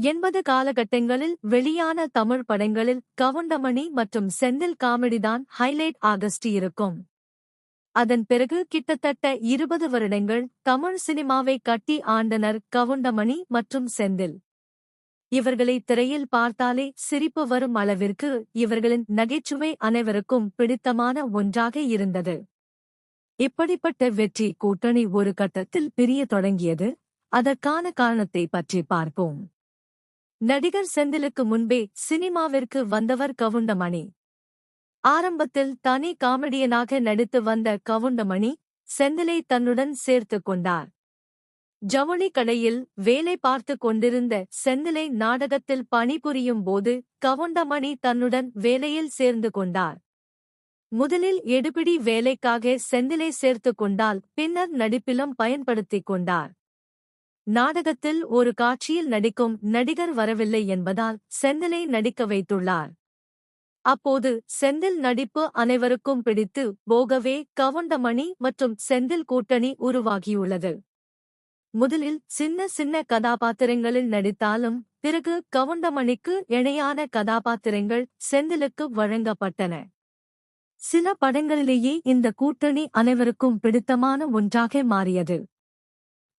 எண்பது காலகட்டங்களில் வெளியான தமிழ் படங்களில் கவுண்டமணி மற்றும் செந்தில் காமெடிதான் ஹைலைட் ஆகஸ்ட் இருக்கும். அதன் பிறகு கிட்டத்தட்ட இருபது வருடங்கள் தமிழ் சினிமாவை கட்டி ஆண்டனர் கவுண்டமணி மற்றும் செந்தில். இவர்களை திரையில் பார்த்தாலே சிரிப்பு வரும் அளவிற்கு இவர்களின் நகைச்சுவை அனைவருக்கும் பிடித்தமான ஒன்றாக இருந்தது. இப்படிப்பட்ட வெற்றி கூட்டணி ஒரு கட்டத்தில் பிரிய தொடங்கியது. அதற்கான காரணத்தை பற்றி பார்ப்போம். நடிகர் செந்திலுக்கு முன்பே சினிமாவிற்கு வந்தவர் கவுண்டமணி. ஆரம்பத்தில் தனி காமெடியனாக நடித்து வந்த கவுண்டமணி செந்திலை தன்னுடன் சேர்த்துக் கொண்டார். ஜவுளி கடையில் வேலை பார்த்து கொண்டிருந்த செந்திலை நாடகத்தில் பணிபுரியும் போது கவுண்டமணி தன்னுடன் வேலையில் சேர்ந்து கொண்டார். முதலில் எடுபிடி வேலைக்காக செந்திலை சேர்த்துக் கொண்டால் பின்னர் நடிப்பிலும் பயன்படுத்திக் கொண்டார். நாடகத்தில் ஒரு காட்சியில் நடிக்கும் நடிகர் வரவில்லை என்பதால் செந்திலை நடிக்க வைத்துள்ளார். அப்போது செந்தில் நடிப்பு அனைவருக்கும் பிடித்து போகவே கவுண்டமணி மற்றும் செந்தில் கூட்டணி உருவாகியுள்ளது. முதலில் சின்ன சின்ன கதாபாத்திரங்களில் நடித்தாலும் பிறகு கவுண்டமணிக்கு இணையான கதாபாத்திரங்கள் செந்திலுக்கு வழங்கப்பட்டன. சில படங்களிலேயே இந்த கூட்டணி அனைவருக்கும் பிடித்தமான ஒன்றாக மாறியது.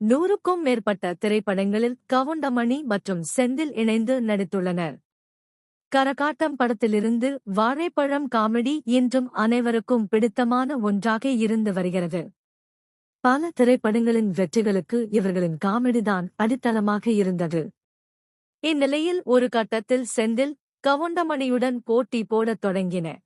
நூறுக்கும் மேற்பட்ட திரைப்படங்களில் கவுண்டமணி மற்றும் செந்தில் இணைந்து நடித்துள்ளனர். கரகாட்டம் படத்திலிருந்து வாழைப்பழம் காமெடி என்றும் அனைவருக்கும் பிடித்தமான ஒன்றாக இருந்து வருகிறது. பல திரைப்படங்களின் வெற்றிகளுக்கு இவர்களின் காமெடிதான் அடித்தளமாக இருந்தது. இந்நிலையில் ஒரு கட்டத்தில் செந்தில் கவுண்டமணியுடன் போட்டி போடத் தொடங்கின.